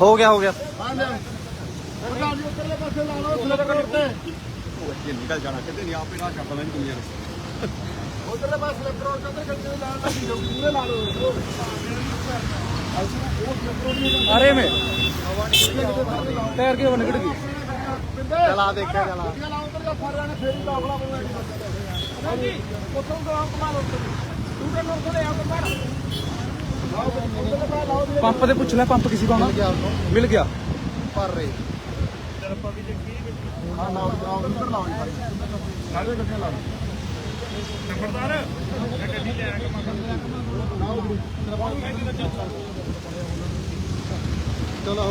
ਹੋ ਗਿਆ ਹੋ ਗਿਆ ਨਿਕਲ ਜਾਣਾ ਕਿਤੇ ਨਹੀਂ ਆਪੇ ਨਾ ਚੱਕ ਲੈਣ ਦੁਨੀਆ ਨੇ ਉਧਰਲੇ ਪਾਸੇ ਰੋਡ ਤੇ ਗੱਡੀ ਲੱਗੀ ਪੂਰੇ ਅਰੇ ਮੈਂ। ਟਾਇਰ ਕਿਉਂ ਗਈ? ਚਲਾ ਦੇਖਿਆ ਚਲਾ। ਉਧਰ ਜਾ ਫੇਰ ਹੀ ਉੱਥੋਂ ਤੂੰ ਤੇ ਆ ਪੰਪ ਤੇ ਪੁੱਛ ਲੈ ਪੰਪ ਕਿਸੇ ਕੋਲ ਮਿਲ ਗਿਆ ਪਰ ਰਹੇ। ਹਾਂ ਨਾ ਆਓ ਉਧਰ ਲਾਓ ਜੀ ਸਾਰੇ ਗੱਡੀਆਂ ਲਾਓ। ਨੰਬਰਦਾਰ ਇਹ ਗੱਡੀ ਲੈ ਆ ਕੇ ਚਲੋ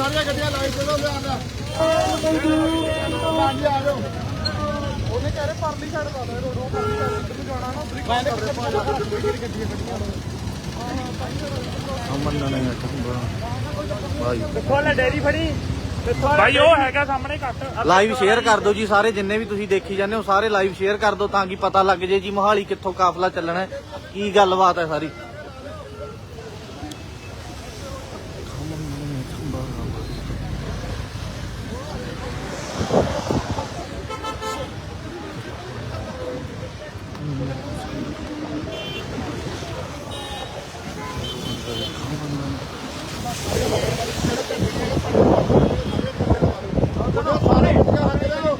ਸਾਰੀਆਂ ਗੱਡੀਆਂ ਲਾਈ ਚਲੋ ਲਿਆ ਲਿਆ ਹਾਂਜੀ ਆ ਜਾਓ। ਉਹਨੇ ਕਹਿ ਰਹੇ ਪਰਲੀ ਸਾਈਡ ਲਾ ਦੇ ਰੋਡ ਉਹ ਪਰਲੀ ਸਾਈਡ ਇੱਧਰ ਨੂੰ ਜਾਣਾ ਨਾ ਉਧਰ ਮੈਂ ਕਿੱਥੇ ਪਾਣਾ ਗੱਡੀਆਂ ਗੱਡੀਆਂ ਖੋਲੇ ਡੈਰੀ ਫੜੀ। ਭਾਈ ਉਹ ਹੈਗਾ ਸਾਹਮਣੇ ਕੱਟ ਲਾਈਵ ਸ਼ੇਅਰ ਕਰ ਦਿਓ ਜੀ ਸਾਰੇ ਜਿੰਨੇ ਵੀ ਤੁਸੀਂ ਦੇਖੀ ਜਾਂਦੇ ਹੋ ਸਾਰੇ ਲਾਈਵ ਸ਼ੇਅਰ ਕਰ ਦਿਓ ਤਾਂ ਕਿ ਪਤਾ ਲੱਗ ਜੇ ਜੀ ਮੋਹਾਲੀ ਕਿੱਥੋਂ ਕਾਫਲਾ ਚੱਲਣਾ ਹੈ। ਕੀ ਗੱਲਬਾਤ ਹੈ ਸਾਰੇ ਗੱਡੀਆਂ ਹਟ ਜਾਓ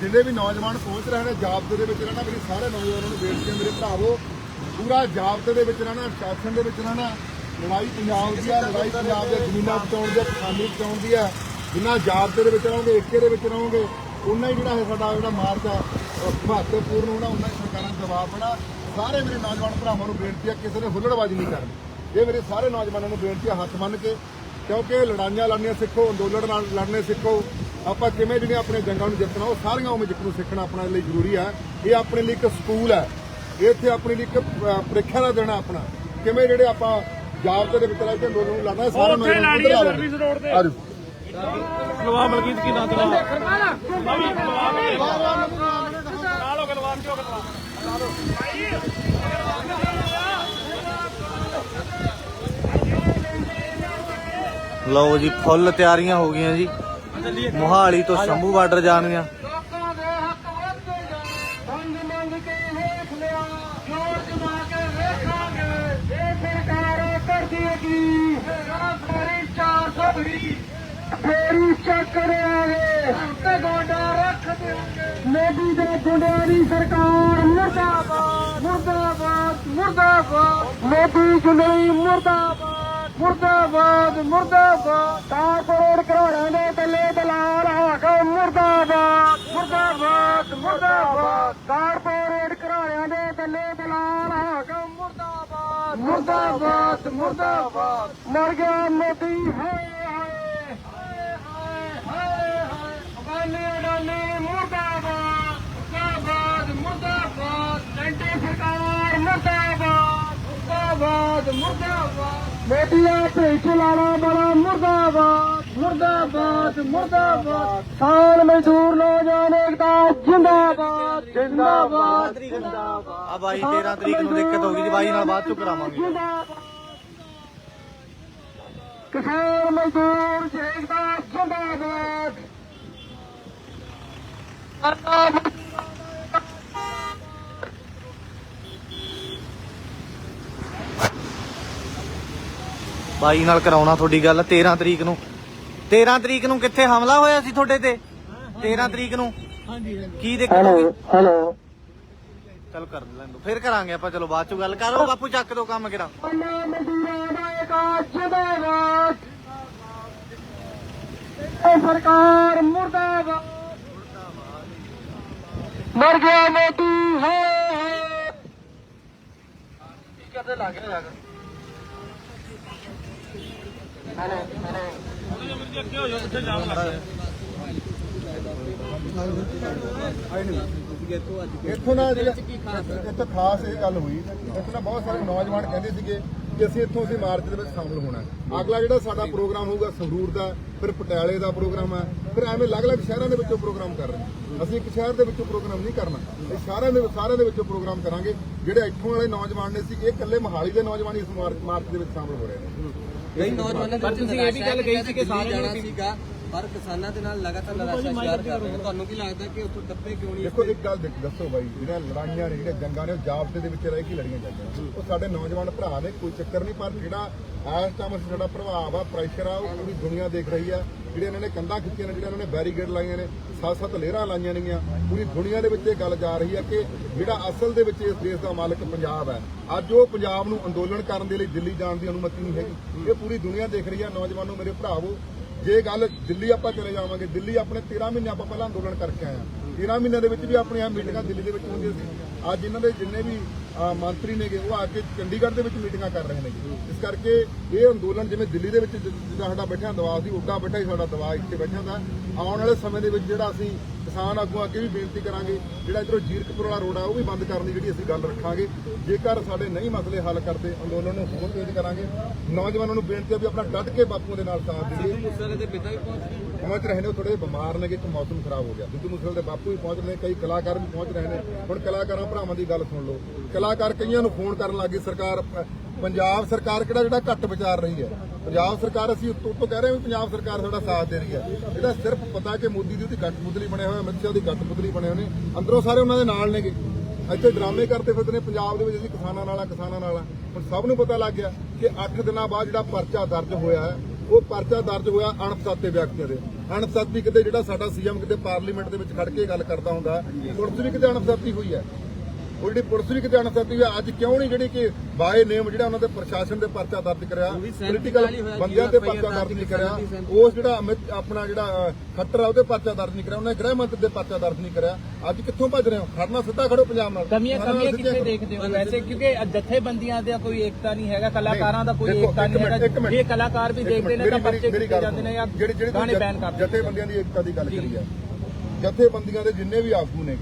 ਤੇ ਪੂਰਾ ਵੀ ਨੌਜਵਾਨ ਪਹੁੰਚ ਰਹੇ ਨੇ ਜਾਬਤੇ ਦੇ ਵਿੱਚ ਰਹਿਣਾ ਮੇਰੀ ਸਾਰੇ ਨੌਜਵਾਨਾਂ ਨੂੰ ਬੇਨਤੀ ਹੈ ਮੇਰੇ ਭਰਾਵੋ ਪੂਰਾ ਜਾਬਤੇ ਦੇ ਵਿੱਚ ਰਹਿਣਾ ਸ਼ਾਸਨ ਦੇ ਵਿੱਚ ਰਹਿਣਾ ਲੜਾਈ ਪੰਜਾਬ ਦੀ ਆ ਲੜਾਈ ਪੰਜਾਬ ਦੇ ਜ਼ਮੀਨਾਂ ਬਚਾਉਣ ਦੀ ਆ, ਕਿਸਾਨੀ ਬਚਾਉਣ ਦੀ ਆ ਜਿੰਨਾ ਜਾਬਤੇ ਦੇ ਵਿੱਚ ਰਹੋਗੇ ਏਕੇ ਦੇ ਵਿੱਚ ਰਹੋਗੇ ਉਨਾ ਹੀ ਜਿਹੜਾ ਇਹ ਸਾਡਾ ਜਿਹੜਾ ਮਾਰਚ ਆ ਅਹ ਮਹੱਤਵਪੂਰਨ ਹੋਣਾ ਉਨਾ ਹੀ ਸਰਕਾਰਾਂ ਨੂੰ ਜਵਾਬ ਬਣਾ ਸਾਰੇ ਮੇਰੇ ਨੌਜਵਾਨ ਭਰਾਵਾਂ ਨੂੰ ਬੇਨਤੀ ਆ ਕਿਸੇ ਨੇ ਹੁੱਲੜਬਾਜ਼ੀ ਨਹੀਂ ਕਰਨੀ। ਇਹ ਮੇਰੇ ਸਾਰੇ ਨੌਜਵਾਨਾਂ ਨੂੰ ਬੇਨਤੀ ਆ ਹੱਥ ਬੰਨ੍ਹ ਕੇ ਕਿਉਂਕਿ ਲੜਾਈਆਂ ਲੜਨੀਆਂ ਸਿੱਖੋ ਅੰਦੋਲਨ ਨਾਲ ਲੜਨੇ ਸਿੱਖੋ। ਆਪਾਂ ਕਿਵੇਂ ਜਿਹੜੀਆਂ ਆਪਣੇ ਜੰਗਾਂ ਨੂੰ ਜਿੱਤਣਾ ਉਹ ਸਾਰੀਆਂ ਜਿੱਤ ਨੂੰ ਸਿੱਖਣਾ ਆਪਣੇ ਲਈ ਜ਼ਰੂਰੀ ਹੈ। ਇਹ ਆਪਣੇ ਲਈ ਇੱਕ ਸਕੂਲ ਹੈ। ਇਹ ਇੱਥੇ ਆਪਣੇ ਲਈ ਇੱਕ ਪ੍ਰੀਖਿਆ ਦਾ ਦੇਣਾ ਆਪਣਾ। ਕਿਵੇਂ ਜਿਹੜੇ ਆਪਾਂ ਜਾਬਤੇ ਦੇ ਵਿੱਚ ਰਹਿ ਕੇ ਅੰਦੋਲਨ ਨੂੰ ਇਹ ਸਾਰਾ ਉੱਥੇ ਲਾਣੀ ਹੈ ਸਰਵਿਸ ਰੋਡ ਤੇ। ਆਜੋ ਲਵਾ ਮਲਕੀਤ ਕੀ ਨਾਂ ਤੇਰਾ? ਨਾਲੋ ਕਿਉਂ ਲਓ ਜੀ ਫੁੱਲ ਤਿਆਰੀਆਂ ਹੋ ਗਈਆਂ ਜੀ। ਮੋਹਾਲੀ ਤੋਂ ਸ਼ੰਭੂ ਬਾਰਡਰ ਜਾਣੀਆਂ ਲੋਕਾਂ ਦੇ ਹੱਕ ਵਾਧੇ ਜਾ ਮੰਗ ਮੰਗ ਕੇ ਵੇਖ ਲਿਆ ਜੋਰ ਜਮਾ ਕੇ ਵੇਖਾਂਗੇ। ਇਹ ਸਰਕਾਰ ਕਰਦੀ ਕੀ ਸਾਰੀ 420 ਫੇਰੀ ਚੱਕਰਾਂਗੇ ਤੇ ਗੋਡਾ ਰੱਖ ਦਿਆਂਗੇ ਮੋਦੀ ਦੇ ਗੁੰਡਿਆਂ ਦੀ ਸਰਕਾਰ ਮੁਰਦਾਬਾਦ ਮੁਰਦਾਬਾਦ ਮੁਰਦਾਬਾਦ। ਮੋਦੀ ਗੁੰਡਲੀ ਮੁਰਦਾਬਾਦ। ਮੁਰਦਾਬਾਦ ਮੁਰਦਾਬਾਦ। ਤਾਂ ਕਰੋੜ ਕਰੋੜਾਂ ਦੇ ਬੱਲੇ ਦਲਾਲ ਹਾਕਮ ਮੁਰਦਾਬਾਦ ਮੁਰਦਾਬਾਦ ਮੁਰਦਾਬਾਦ। ਕਾਰਪੋਰੇਟ ਘਰਾਣਿਆਂ ਦੇ ਬੱਲੇ ਦਲਾਲ ਹਾਕਮ ਮੁਰਦਾਬਾਦ ਮੁਰਦਾਬਾਦ ਮੁਰਦਾਬਾਦ। ਮਰ ਗਿਆ ਮੋਦੀ, ਹਾਏ ਹਾਏ ਹਾਏ ਹਾਏ ਹਾਏ ਅਬਾਨੀ ਅਡਾਨੀ, ਮੁਰਦਾਬਾਦ ਮੁਰਦਾਬਾਦ ਮੁਰਦਾਬਾਦ। ਐਂਟੀ ਸਰਕਾਰ, ਮੁਰਦਾਬਾਦ ਮੁਰਦਾਬਾਦ ਮੁਰਦਾਬਾਦ। ਬੇਟੀਆਂ ਭੇਖ ਲਾਣਾ ਬੜਾ ਮੁਰਦਾਬਾਦ ਮੁਰਦਾਬਾਦ ਮੁਰਦਾਬਾਦ। ਸਾਲ ਮਜ਼ਦੂਰ ਨੌਜਵਾਨ ਏਕਤਾ ਜਿੰਦਾਬਾਦ ਜਿੰਦਾਬਾਦ। ਆ ਬਾਈ 13 ਤਰੀਕ ਨੂੰ ਦਿੱਕਤ ਹੋ ਗਈ ਜੀ ਬਾਈ ਨਾਲ ਬਾਅਦ ਚ ਕਰਾਵਾਂਗੇ। ਕਿਸਾਨ ਮਜ਼ਦੂਰ ਏਕਤਾ ਜਿੰਦਾਬਾਦ। ਬਾਈ ਨਾਲ ਕਰਾਉਣਾ ਤੁਹਾਡੀ ਗੱਲ 13 ਤਰੀਕ ਨੂੰ। 13 ਤਰੀਕ ਨੂੰ ਕਿੱਥੇ ਹਮਲਾ ਹੋਇਆ ਸੀ ਤੁਹਾਡੇ ਤੇ? 13 ਤਰੀਕ ਨੂੰ? ਹਾਂਜੀ ਕੀ ਹੋ ਗਈ ਹੈਲੋ। ਚਲ ਕਰ ਲੈਂਦੋ ਫਿਰ ਕਰਾਂਗੇ ਆਪਾਂ ਚਲੋ ਬਾਅਦ ਚ ਗੱਲ ਕਰੋ ਬਾਪੂ ਚੱਕ ਦੋ ਕੰਮ ਕਿਰਾ ਸਰਕਾਰ ਮੁਰਦਾਬਾਦ। ਮਰ ਗਿਆ ਮੋਦੀ ਹਾਏ। ਹਾਏ ਕਿੱਥੇ ਲੱਗ ਰਿਹਾ ਇੱਥੋਂ ਨਾ ਇੱਥੇ ਖਾਸ ਇਹ ਗੱਲ ਹੋਈ। ਇੱਥੇ ਨਾ ਬਹੁਤ ਸਾਰੇ ਨੌਜਵਾਨ ਕਹਿੰਦੇ ਸੀਗੇ ਕਿ ਅਸੀਂ ਇੱਥੋਂ ਅਸੀਂ ਮਾਰਚ ਦੇ ਵਿੱਚ ਸ਼ਾਮਲ ਹੋਣਾ ਅਗਲਾ ਜਿਹੜਾ ਸਾਡਾ ਪ੍ਰੋਗਰਾਮ ਹੋਊਗਾ, ਸੰਗਰੂਰ ਦਾ, ਫਿਰ ਪਟਿਆਲੇ ਦਾ ਪ੍ਰੋਗਰਾਮ ਹੈ। ਫਿਰ ਐਵੇਂ ਅਲੱਗ-ਅਲੱਗ ਸ਼ਹਿਰਾਂ ਦੇ ਵਿੱਚੋਂ ਪ੍ਰੋਗਰਾਮ ਕਰ ਰਹੇ ਅਸੀਂ ਇੱਕ ਸ਼ਹਿਰ ਦੇ ਵਿੱਚੋਂ ਪ੍ਰੋਗਰਾਮ ਨਹੀਂ ਕਰਨਾ। ਇਹ ਸਾਰਿਆਂ ਦੇ ਸਾਰਿਆਂ ਦੇ ਵਿੱਚੋਂ ਪ੍ਰੋਗਰਾਮ ਕਰਾਂਗੇ। ਜਿਹੜੇ ਇੱਥੋਂ ਵਾਲੇ ਨੌਜਵਾਨ ਨੇ ਸੀ, ਇਹ ਇਕੱਲੇ ਮਹਾਲੀ ਦੇ ਨੌਜਵਾਨ ਇਸ ਮਾਰਚ ਮਾਰਚ ਦੇ ਵਿੱਚ ਸ਼ਾਮਲ ਹੋ ਰਹੇ ਨੇ। ਕਈ ਨੌਜਵਾਨਾਂ ਪਰ ਤੁਸੀਂ ਇਹ ਵੀ ਗੱਲ ਕਹੀ ਸੀ ਕਿ ਸਾਰਿਆਂ ਜਾਣਾ ਨੂੰ ਸੀਗਾ ਪਰ ਕਿਸਾਨਾਂ ਦੇ ਨਾਲ ਲਗਾਤਾਰ ਨਿਰਾਸ਼ਾ ਸ਼ਿਕਾਰ ਕਰ ਰਹੇ ਨੇ। ਤੁਹਾਨੂੰ ਕੀ ਲੱਗਦਾ ਕਿ ਉੱਥੋਂ ਟੱਪੇ ਕਿਉਂ ਨਹੀਂ ਦੇਖੋ ਇੱਕ ਗੱਲ ਦੇਖ- ਦੱਸੋ ਬਾਈ ਜਿਹੜੀਆਂ ਲੜਾਈਆਂ ਨੇ ਜਿਹੜੀਆਂ ਜੰਗਾਂ ਨੇ ਉਹ ਜਾਬਤੇ ਦੇ ਵਿੱਚ ਰਹਿ ਕੇ ਲੜੀਆਂ ਜਾਂਦੀਆਂ ਉਹ ਸਾਡੇ ਨੌਜਵਾਨ ਭਰਾ ਨੇ ਕੋਈ ਚੱਕਰ ਨਹੀਂ ਪਰ ਜਿਹੜਾ ਇਸ ਟਾਈਮ ਸਾਡਾ ਪ੍ਰਭਾਵ ਆ ਪ੍ਰੈਸ਼ਰ ਆ ਉਹ ਪੂਰੀ ਦੁਨੀਆ ਦੇਖ ਰਹੀ ਆ। ਜਿਹੜੇ ਇਹਨਾਂ ਨੇ ਕੰਧਾਂ ਖਿੱਚੀਆਂ ਨੇ ਜਿਹੜੇ ਇਹਨਾਂ ਨੇ ਬੈਰੀਗੇਡ ਲਾਈਆਂ ਨੇ ਸੱਤ ਸੱਤ ਲੇਅਰਾਂ ਲਾਈਆਂ ਨੇਗੀਆਂ। ਪੂਰੀ ਦੁਨੀਆ ਦੇ ਵਿੱਚ ਇਹ ਗੱਲ ਜਾ ਰਹੀ ਆ ਕਿ ਜਿਹੜਾ ਅਸਲ ਦੇ ਵਿੱਚ ਇਸ ਦੇਸ਼ ਦਾ ਮਾਲਕ ਪੰਜਾਬ ਹੈ ਅੱਜ ਉਹ ਪੰਜਾਬ ਨੂੰ ਅੰਦੋਲਨ ਕਰਨ ਦੇ ਲਈ ਦਿੱਲੀ ਜਾਣ ਦੀ ਅਨੁਮਤੀ ਨਹੀਂ ਹੈਗੀ। ਇਹ ਪੂਰੀ ਦੁਨੀਆ ਦੇਖ ਰਹੀ ਆ। ਨੌਜਵਾਨੋ ਮੇਰੇ ਭਰਾਵੋ ਜੇ ਗੱਲ ਦਿੱਲੀ ਆਪਾਂ ਚਲੇ ਜਾਵਾਂਗੇ, ਦਿੱਲੀ ਆਪਣੇ 13 ਮਹੀਨੇ ਆਪਾਂ ਪਹਿਲਾਂ ਅੰਦੋਲਨ ਕਰਕੇ ਆਏ ਆ 13 ਮਹੀਨਿਆਂ ਦੇ ਵਿੱਚ ਵੀ ਆਪਣੀਆਂ ਮੀਟਿੰਗਾਂ ਦਿੱਲੀ ਦੇ ਵਿੱਚ ਹੁੰਦੀਆਂ ਸੀ। ਅੱਜ ਇਹਨਾਂ ਦੇ ਜਿੰਨੇ ਵੀ ਮੰਤਰੀ ਨੇਗੇ ਉਹ ਆ ਕੇ ਚੰਡੀਗੜ੍ਹ ਦੇ ਵਿੱਚ ਮੀਟਿੰਗਾਂ ਕਰ ਰਹੇ ਨੇਗੇ। ਇਸ ਕਰਕੇ ਇਹ ਅੰਦੋਲਨ ਜਿਵੇਂ ਦਿੱਲੀ ਦੇ ਵਿੱਚ ਜਿੱਦਾਂ ਸਾਡਾ ਬੈਠਿਆ ਦਵਾ ਸੀ ਉੱਦਾਂ ਬੈਠਾ ਹੀ ਸਾਡਾ ਦਵਾ ਇੱਥੇ ਬੈਠਿਆ ਦਾ। ਆਉਣ ਵਾਲੇ ਸਮੇਂ ਦੇ ਵਿੱਚ ਜਿਹੜਾ ਅਸੀਂ ਕਿਸਾਨ ਆਗੂ ਅੱਗੇ ਵੀ ਬੇਨਤੀ ਕਰਾਂਗੇ ਜਿਹੜਾ ਇਧਰੋਂ ਜੀਰਕਪੁਰ ਵਾਲਾ ਰੋਡ ਆ ਉਹ ਵੀ ਬੰਦ ਕਰਨ ਦੀ ਜਿਹੜੀ ਅਸੀਂ ਗੱਲ ਰੱਖਾਂਗੇ। ਜੇਕਰ ਸਾਡੇ ਨਹੀਂ ਮਸਲੇ ਹੱਲ ਕਰਦੇ ਅੰਦੋਲਨ ਨੂੰ ਹੋਰ ਤੇਜ਼ ਕਰਾਂਗੇ। ਨੌਜਵਾਨਾਂ ਨੂੰ ਬੇਨਤੀ ਹੈ ਵੀ ਆਪਣਾ ਡਟ ਕੇ ਬਾਪੂਆਂ ਦੇ ਨਾਲ ਸਾਥ ਦੇਈਏ। ਮੂਸੇਵਾਲੇ ਦੇ ਪਿਤਾ ਵੀ ਪਹੁੰਚ ਗਏ। ਪਹੁੰਚ ਰਹੇ ਨੇ ਉਹ ਥੋੜੇ ਬਿਮਾਰ ਨੇਗੇ ਕਿ ਮੌਸਮ ਖਰਾਬ ਹੋ ਗਿਆ। ਸਿੱਧੂ ਮੂਸੇਵਾਲੇ ਦੇ ਬਾਪੂ ਵੀ ਪਹੁੰਚ ਰਹੇ ਨੇ ਕਈ ਕਲਾਕਾਰ ਵੀ ਪਹੁੰਚ ਰਹੇ ਨੇ। ਹੁਣ ਕਲਾਕਾਰਾਂ ਭਰਾਵਾਂ ਦੀ ਗੱਲ ਸੁਣ ਲਓ। ਕਲਾਕਾਰ ਕਈਆਂ ਨੂੰ ਫੋਨ ਕਰਨ ਲੱਗੀ ਸਰਕਾਰ, ਪੰਜਾਬ ਸਰਕਾਰ ਕਿਹੜਾ ਜਿਹੜਾ ਘੱਟ ਵਿਚਾਰ ਰਹੀ ਹੈ? ਪੰਜਾਬ ਸਰਕਾਰ ਅਸੀਂ ਉੱਤੋਂ ਉੱਤੋਂ ਕਹਿ ਰਹੇ ਹਾਂ ਪੰਜਾਬ ਸਰਕਾਰ ਸਾਡਾ ਸਾਥ ਦੇ ਰਹੀ ਹੈ। ਇਹਦਾ ਸਿਰਫ ਪਤਾ ਕਿ ਮੋਦੀ ਦੀ ਉਹਦੀ ਗੱਟ ਬੁਦਲੀ ਬਣਿਆ ਅਮਿਤ ਸ਼ਾਹ ਦੀ ਗੱਟ ਬਣੇ ਹੋਏ ਨੇ। ਅੰਦਰੋਂ ਸਾਰੇ ਉਹਨਾਂ ਦੇ ਨਾਲ ਨੇਗੇ। ਇੱਥੇ ਡਰਾਮੇ ਕਰਦੇ ਫਿਰਦੇ ਨੇ, ਪੰਜਾਬ ਦੇ ਵਿੱਚ ਅਸੀਂ ਕਿਸਾਨਾਂ ਨਾਲ ਆ, ਕਿਸਾਨਾਂ ਨਾਲ ਆ। ਹੁਣ ਸਭ ਨੂੰ ਪਤਾ ਲੱਗ ਗਿਆ ਕਿ 8 ਦਿਨਾਂ ਬਾਅਦ ਜਿਹੜਾ ਪਰਚਾ ਦਰਜ ਹੋਇਆ ਹੈ, ਉਹ ਪਰਚਾ ਦਰਜ ਹੋਇਆ ਅਣਪਛਾਤੇ ਵਿਅਕਤੀਆਂ ਦੇ। ਅਣਪਛਾਤੀ ਕਿਤੇ ਜਿਹੜਾ ਸਾਡਾ ਸੀਐਮ ਕਿਤੇ ਪਾਰਲੀਮੈਂਟ ਦੇ ਵਿੱਚ ਖੜ ਕੇ ਗੱਲ ਕਰਦਾ ਹੁੰਦਾ, ਪੁਲਿਸ ਵੀ ਕਿਤੇ ਅਣਪਛਾਤੀ ਹੋਈ ਹੈ। ਉਹ ਜਿਹੜੀ ਪੁਲਿਸ ਵੀ ਕਿਤੇ ਅਣਪਛਾਤੀ ਹੋਈ ਹੈ ਅੱਜ ਕਿਉਂ ਨਹੀਂ ਜਿਹੜੀ ਕਿ ਬਾਏ ਨੇਮ ਜਿਹੜਾ ਉਹਨਾਂ ਦੇ ਪ੍ਰਸ਼ਾਸਨ ਦੇ ਪਰਚਾ ਦਰਜ ਕਰਿਆ ਪੋਲੀਟੀਕਲ ਬੰਦਿਆਂ ਤੇ ਪਰਚਾ ਦਰਜ ਨਹੀਂ ਕਰਿਆ। ਉਸ ਜਿਹੜਾ ਅਮਿਤ ਆਪਣਾ ਜਿਹੜਾ ਖੱਟਰ ਆ ਉਹਦੇ ਪਰਚਾ ਦਰਜ ਨਹੀਂ ਕਰਿਆ ਉਹਨੇ ਗ੍ਰਹਿ ਮੰਤਰੀ ਦੇ ਪਰਚਾ ਦਰਜ ਨਹੀਂ ਕਰਿਆ। ਅੱਜ ਕਿੱਥੋਂ ਭੱਜ ਰਹੇ ਹੋ? ਖੜਨਾ ਸਿੱਧਾ ਖੜੋ ਪੰਜਾਬ ਨਾਲ। ਕਮੀਆਂ ਕਮੀਆਂ ਕਿੱਥੇ। ਦੇਖਦੇ ਹੋ? ਵੈਸੇ ਕਿਉਂਕਿ ਜਥੇਬੰਦੀਆਂ ਦਾ ਕੋਈ ਏਕਤਾ ਨਹੀਂ ਹੈਗਾ ਕਲਾਕਾਰਾਂ ਦਾ ਕੋਈ ਏਕਤਾ ਨਹੀਂ ਹੈਗਾ। ਜੇ ਕਲਾਕਾਰ ਵੀ ਦੇਖਦੇ ਨੇ ਤਾਂ ਕੀਤੇ ਗੱਲ ਜਾਂਦੇ ਨੇ ਜਾਂ ਜਿਹੜੀ ਜਿਹੜੀ ਗਾਣੇ ਬੈਨ ਕਰ ਦਿੰਦੇ ਜਥੇਬੰਦੀਆਂ ਦੀ ਏਕਤਾ ਦੀ ਗੱਲ ਕਰੀ ਹੈ ਜਥੇਬੰਦੀਆਂ ਦੇ ਜਿੰਨੇ ਵੀ ਆਗੂ ਨੇ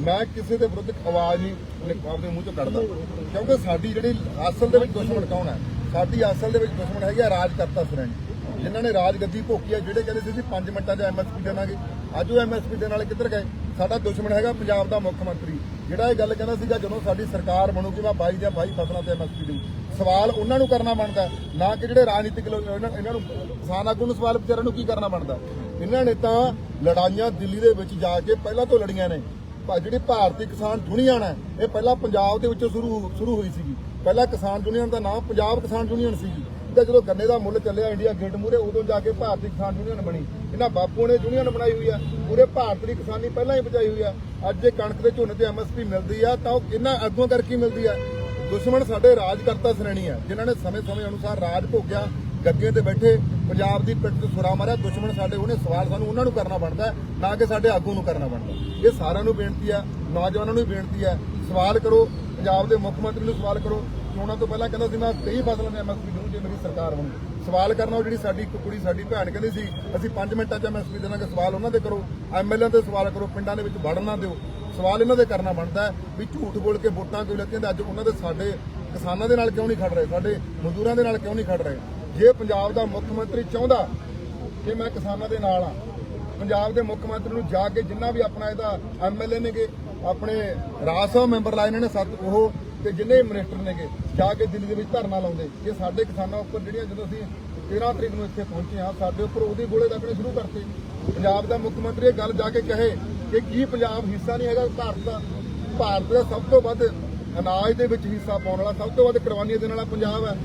ਮੈਂ ਕਿਸੇ ਦੇ ਵਿਰੁੱਧ ਆਵਾਜ਼ ਨਹੀਂ ਨਿਕ- ਆਪਣੇ ਮੂੰਹ ਚੋਂ ਕੱਢਦਾ। ਕਿਉਂਕਿ ਸਾਡੀ ਜਿਹੜੀ ਅਸਲ ਦੇ ਵਿੱਚ ਦੁਸ਼ਮਣ ਕੌਣ ਹੈ? ਸਾਡੀ ਅਸਲ ਦੇ ਵਿੱਚ ਦੁਸ਼ਮਣ ਹੈਗੀ ਆ ਰਾਜ ਕਰਤਾ ਸ਼੍ਰੇਣੀ ਜਿਨ੍ਹਾਂ ਨੇ ਰਾਜ ਗੱਦੀ ਭੋਕੀ ਆ, ਜਿਹੜੇ ਕਹਿੰਦੇ ਸੀ ਅਸੀਂ 5 ਮਿੰਟਾਂ 'ਚ ਐਮਐਸਪੀ ਦੇਵਾਂਗੇ। ਅੱਜ ਉਹ ਐਮਐਸਪੀ ਦੇਣ ਵਾਲੇ ਕਿੱਧਰ ਗਏ? ਸਾਡਾ ਦੁਸ਼ਮਣ ਹੈਗਾ ਪੰਜਾਬ ਦਾ ਮੁੱਖ ਮੰਤਰੀ। ਜਿਹੜਾ ਇਹ ਗੱਲ ਕਹਿੰਦਾ ਸੀਗਾ, ਜਦੋਂ ਸਾਡੀ ਸਰਕਾਰ ਬਣੂਗੀ, ਮੈਂ 22 ਜਾਂ 22 ਫਸਲਾਂ ਤੇ ਐਮਐਸਪੀ ਦੇਊ। ਸਵਾਲ ਉਹਨਾਂ ਨੂੰ ਕਰਨਾ ਬਣਦਾ ਨਾ ਕਿ ਜਿਹੜੇ ਰਾਜਨੀਤਿਕ ਇਹਨਾਂ ਨੂੰ ਕਿਸਾਨ ਆਗੂ ਨੂੰ ਸਵਾਲ, ਵਿਚਾਰਿਆਂ ਨੂੰ ਕੀ ਕਰਨਾ ਬਣਦਾ? ਇਹਨਾਂ ਨੇ ਤਾਂ ਲੜਾਈਆਂ ਦਿੱਲੀ ਦੇ ਵਿੱਚ ਜਾ ਕੇ ਪਹਿਲਾਂ ਤੋਂ ਲੜੀਆਂ ਨੇ। ਜਿਹੜੀ ਭਾਰਤੀ ਕਿਸਾਨ ਯੂਨੀਅਨ ਹੈ, ਇਹ ਪਹਿਲਾਂ ਪੰਜਾਬ ਦੇ ਵਿੱਚੋਂ ਸ਼ੁਰੂ ਸ਼ੁਰੂ ਹੋਈ ਸੀਗੀ। ਪਹਿਲਾਂ ਕਿਸਾਨ ਯੂਨੀਅਨ ਦਾ ਨਾਮ ਪੰਜਾਬ ਕਿਸਾਨ ਯੂਨੀਅਨ ਸੀਗੀ। ਤੇ ਜਦੋਂ ਗੰਨੇ ਦਾ ਮੁੱਲ ਚੱਲਿਆ ਇੰਡੀਆ ਗੇਟ ਮੂਰੇ ਉਦੋਂ ਜਾ ਕੇ ਭਾਰਤੀ ਕਿਸਾਨ ਯੂਨੀਅਨ ਬਣੀ। ਇਹਨਾਂ ਬਾਪੂ ਨੇ ਯੂਨੀਅਨ ਬਣਾਈ ਹੋਈ ਆ। ਪੂਰੇ ਭਾਰਤ ਦੀ ਕਿਸਾਨੀ ਪਹਿਲਾਂ ਹੀ ਬਚਾਈ ਹੋਈ ਆ। ਅੱਜ ਜੇ ਕਣਕ ਦੇ ਝੋਨੇ ਤੇ ਐਮਐਸਪੀ ਮਿਲਦੀ ਆ, ਤਾਂ ਉਹ ਇਹਨਾਂ ਅੱਗੋਂ ਕਰਕੇ ਮਿਲਦੀ ਆ। ਦੁਸ਼ਮਣ ਸਾਡੇ ਰਾਜਕਰਤਾ ਸ਼੍ਰੇਣੀ ਆ, ਜਿਨ੍ਹਾਂ ਨੇ ਸਮੇਂ-ਸਮੇਂ ਅਨੁਸਾਰ ਰਾਜ ਭੋਗਿਆ, ਗੱਗੇ ਤੇ ਬੈਠੇ। ਪੰਜਾਬ ਦੀ ਪਿੱਠ ਤੇ ਸੁਰਾ ਮਾਰਿਆ, ਦੁਸ਼ਮਣ ਸਾਡੇ ਉਹਨੇ ਸਵਾਲ ਸਾਨੂੰ ਉਹਨਾਂ ਨੂੰ ਕਰਨਾ ਬਣਦਾ ਨਾ ਕਿ ਸਾਡੇ ਆਗੂ ਨੂੰ ਕਰਨਾ ਬਣਦਾ ਇਹ ਸਾਰਿਆਂ ਨੂੰ ਬੇਨਤੀ ਆ ਨੌਜਵਾਨਾਂ ਨੂੰ ਵੀ ਬੇਨਤੀ ਆ ਸਵਾਲ ਕਰੋ, ਪੰਜਾਬ ਦੇ ਮੁੱਖ ਮੰਤਰੀ ਨੂੰ ਸਵਾਲ ਕਰੋ। ਚੋਣਾਂ ਤੋਂ ਪਹਿਲਾਂ ਕਹਿੰਦਾ ਸੀ, ਮੈਂ ਕਈ ਫਸਲਾਂ ਦੇ ਐਮਐਸਪੀ ਦੂੰ ਜੇ ਮੇਰੀ ਸਰਕਾਰ ਬਣੂ। ਸਵਾਲ ਕਰਨਾ, ਉਹ ਜਿਹੜੀ ਸਾਡੀ ਇੱਕ ਕੁੜੀ, ਸਾਡੀ ਭੈਣ ਕਹਿੰਦੀ ਸੀ, ਅਸੀਂ 5 ਮਿੰਟਾਂ 'ਚ ਐਮਐਸਪੀ ਦੇਵਾਂਗੇ, ਸਵਾਲ ਉਹਨਾਂ ਦੇ ਕਰੋ, ਐਮਐਲਏ ਤੇ ਸਵਾਲ ਕਰੋ, ਪਿੰਡਾਂ ਦੇ ਵਿੱਚ ਵੜਨ ਨਾ ਦਿਓ। ਸਵਾਲ ਇਹਨਾਂ ਦੇ ਕਰਨਾ ਬਣਦਾ ਵੀ ਝੂਠ ਬੋਲ ਕੇ ਵੋਟਾਂ ਕਿਉਂ ਲੈਤੀਆਂ ਤੇ ਅੱਜ ਉਹਨਾਂ ਦੇ ਸਾਡੇ ਕਿਸਾਨਾਂ ਦੇ ਨਾਲ ਕਿਉਂ ਨਹੀਂ ਖੜ ਰਹੇ, ਸਾਡੇ ਮਜ਼ਦੂਰਾਂ ਦੇ ਨਾਲ ਕਿਉਂ ਨਹੀਂ ਖੜ ਰਹੇ? ਜੇ ਪੰਜਾਬ ਦਾ ਮੁੱਖ ਮੰਤਰੀ ਚਾਹੁੰਦਾ ਕਿ ਮੈਂ ਕਿਸਾਨਾਂ ਦੇ ਨਾਲ ਆ ਪੰਜਾਬ ਦੇ ਮੁੱਖ ਮੰਤਰੀ ਨੂੰ ਜਾ ਕੇ ਜਿੰਨਾ ਵੀ ਆਪਣਾ ਇਹਦਾ ਐਮਐਲਏ ਨੇਗੇ, ਆਪਣੇ ਰਾਜ ਸਭਾ ਮੈਂਬਰ ਲਾਏ ਨੇ ਸੱਤ, ਉਹ ਤੇ ਜਿੰਨੇ ਮਿਨਿਸਟਰ ਨੇਗੇ, ਜਾ ਕੇ ਦਿੱਲੀ ਦੇ ਵਿੱਚ ਧਰਨਾ ਲਾਉਂਦੇ। ਜੇ ਸਾਡੇ ਕਿਸਾਨਾਂ ਉੱਪਰ ਜਿਹੜੀਆਂ ਜਦੋਂ ਅਸੀਂ 13 ਤਰੀਕ ਨੂੰ ਇੱਥੇ ਪਹੁੰਚੇ ਹਾਂ, ਸਾਡੇ ਉੱਪਰ ਉਹਦੀ ਗੋਲੇ ਲੱਗਣੇ ਸ਼ੁਰੂ ਕਰਤੇ। ਪੰਜਾਬ ਦਾ ਮੁੱਖ ਮੰਤਰੀ ਇਹ ਗੱਲ ਜਾ ਕੇ ਕਹੇ ਕਿ ਕੀ ਪੰਜਾਬ ਹਿੱਸਾ ਨਹੀਂ ਹੈਗਾ, ਭਾਰਤ ਦਾ ਭਾਰਤ ਦਾ ਸਭ ਤੋਂ ਵੱਧ ਅਨਾਜ ਦੇ ਵਿੱਚ ਹਿੱਸਾ ਪਾਉਣ ਵਾਲਾ, ਸਭ ਤੋਂ ਵੱਧ ਕੁਰਬਾਨੀਆਂ ਦੇਣ ਵਾਲਾ ਪੰਜਾਬ ਹੈ।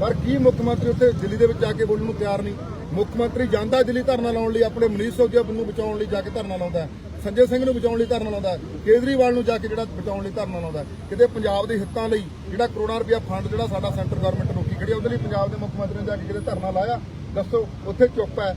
ਪਰ ਕੀ ਮੁੱਖ ਮੰਤਰੀ ਉੱਥੇ ਦਿੱਲੀ ਦੇ ਵਿੱਚ ਜਾ ਕੇ ਬੋਲਣ ਨੂੰ ਤਿਆਰ ਨਹੀਂ? ਮੁੱਖ ਮੰਤਰੀ ਜਾਂਦਾ ਦਿੱਲੀ ਧਰਨਾ ਲਾਉਣ ਲਈ, ਆਪਣੇ ਮਨੀਸ਼ ਸੋਦੀਆ ਨੂੰ ਬਚਾਉਣ ਲਈ ਜਾ ਕੇ ਧਰਨਾ ਲਾਉਂਦਾ ਸੰਜੇ ਸਿੰਘ ਨੂੰ ਬਚਾਉਣ ਲਈ ਧਰਨਾ ਲਾਉਂਦਾ ਕੇਜਰੀਵਾਲ ਨੂੰ ਜਾ ਕੇ ਜਿਹੜਾ ਬਚਾਉਣ ਲਈ ਧਰਨਾ ਲਾਉਂਦਾ ਕਿਤੇ ਪੰਜਾਬ ਦੇ ਹਿੱਤਾਂ ਲਈ ਜਿਹੜਾ ਕਰੋੜਾਂ ਰੁਪਇਆ ਫੰਡ ਜਿਹੜਾ ਸਾਡਾ ਸੈਂਟਰ ਗਵਰਨਮੈਂਟ ਰੋਕੀ ਖੜੀ ਉਹਦੇ ਲਈ ਪੰਜਾਬ ਦੇ ਮੁੱਖ ਮੰਤਰੀ ਨੇ ਜਾ ਕੇ ਕਿਤੇ ਧਰਨਾ ਲਾਇਆ? ਦੱਸੋ, ਉੱਥੇ ਚੁੱਪ ਹੈ।